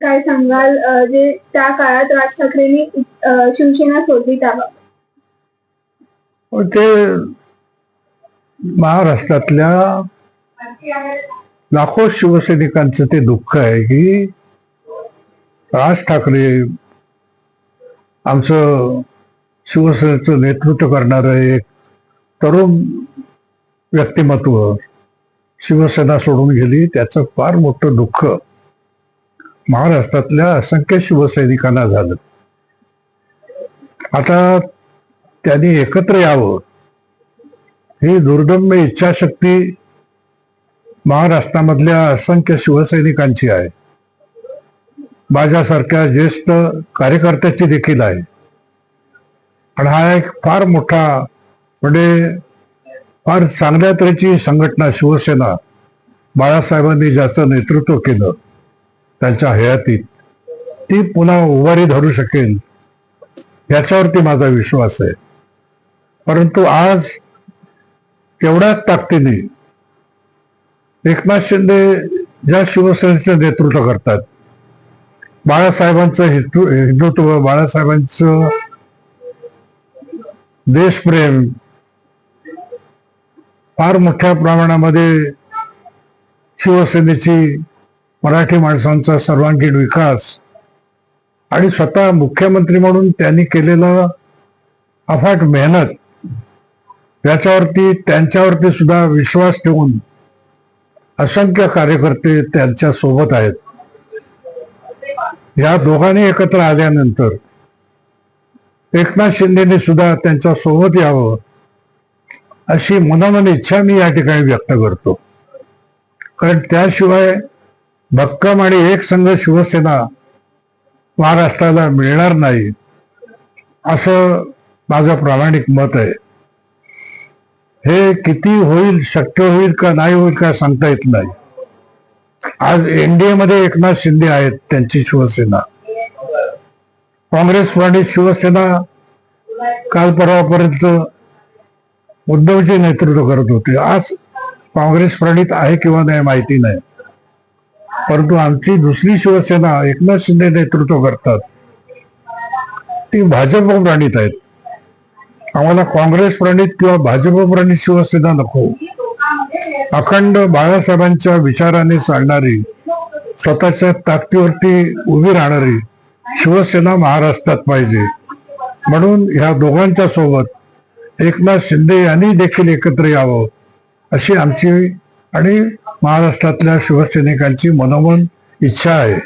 काय सांगाल? जे त्या काळात राज ठाकरेंनी शिवसेना सोडली त्याबाबत? हो, ते महाराष्ट्रातल्या लाखो शिवसैनिकांचं ते दुःख आहे की राज ठाकरे आमचं शिवसेनेचं नेतृत्व करणारं एक तरुण व्यक्तिमत्व शिवसेना सोडून गेली त्याचं फार मोठं दुःख. महाराष्ट्रातल्या असंख्य शिवसैनिकांना झालं. आता त्यांनी एकत्र यावं. ही दुर्दम्य इच्छाशक्ती महाराष्ट्रामधल्या असंख्य शिवसैनिकांची आहे. माझ्यासारख्या ज्येष्ठ कार्यकर्त्याची देखील आहे. आणि हा एक फार मोठा म्हणजे फार चांगल्या तऱ्हेची संघटना शिवसेना बाळासाहेबांनी ज्याचं नेतृत्व केलं. त्यांच्या हयातीत. ती पुन्हा उभारी धरू शकेल याच्यावरती माझा विश्वास आहे. परंतु आज तेवढ्याच ताकदीने एकनाथ शिंदे ज्या शिवसेनेचं नेतृत्व करतात. बाळासाहेबांचं हिंदू हिंदुत्व बाळासाहेबांचं देशप्रेम फार मोठ्या प्रमाणामध्ये शिवसेनेची मराठी माणसांचा सर्वांगीण विकास आणि स्वतः मुख्यमंत्री म्हणून त्यांनी केलेलं अफाट मेहनत याच्यावरती त्यांच्यावरती सुद्धा विश्वास ठेवून असंख्य कार्यकर्ते त्यांच्यासोबत आहेत. या दोघांनी एकत्र आल्यानंतर एकनाथ शिंदेने सुद्धा त्यांच्यासोबत यावं अशी मनामन इच्छा मी या ठिकाणी व्यक्त करतो. कारण त्याशिवाय भक्कम आणि एक संघ शिवसेना महाराष्ट्राला मिळणार नाही असं माझं प्रामाणिक मत आहे. हे किती होईल शक्य होईल का नाही होईल का सांगता येत नाही. आज एनडीए मध्ये एकनाथ शिंदे आहेत त्यांची शिवसेना. काँग्रेस प्रणित शिवसेना काल परवापर्यंत उद्धवचे नेतृत्व करत होते. आज काँग्रेस प्रणित आहे किंवा नाही माहिती नाही. परंतु आमची दुसरी शिवसेना एकनाथ शिंदे नेतृत्व करतात. ती भाजप प्रणित आहेत. आम्हाला काँग्रेस प्रणित किंवा भाजप प्रणित शिवसेना नको. अखंड बाळासाहेबांच्या विचाराने चालणारी स्वतःच्या ताकदीवरती उभी राहणारी शिवसेना महाराष्ट्रात पाहिजे. म्हणून ह्या दोघांच्या सोबत एकनाथ शिंदे यांनी देखील एकत्र यावं अशी आमची आणि महाराष्ट्रातल्या शिवसैनिकांची मनोमन इच्छा आहे.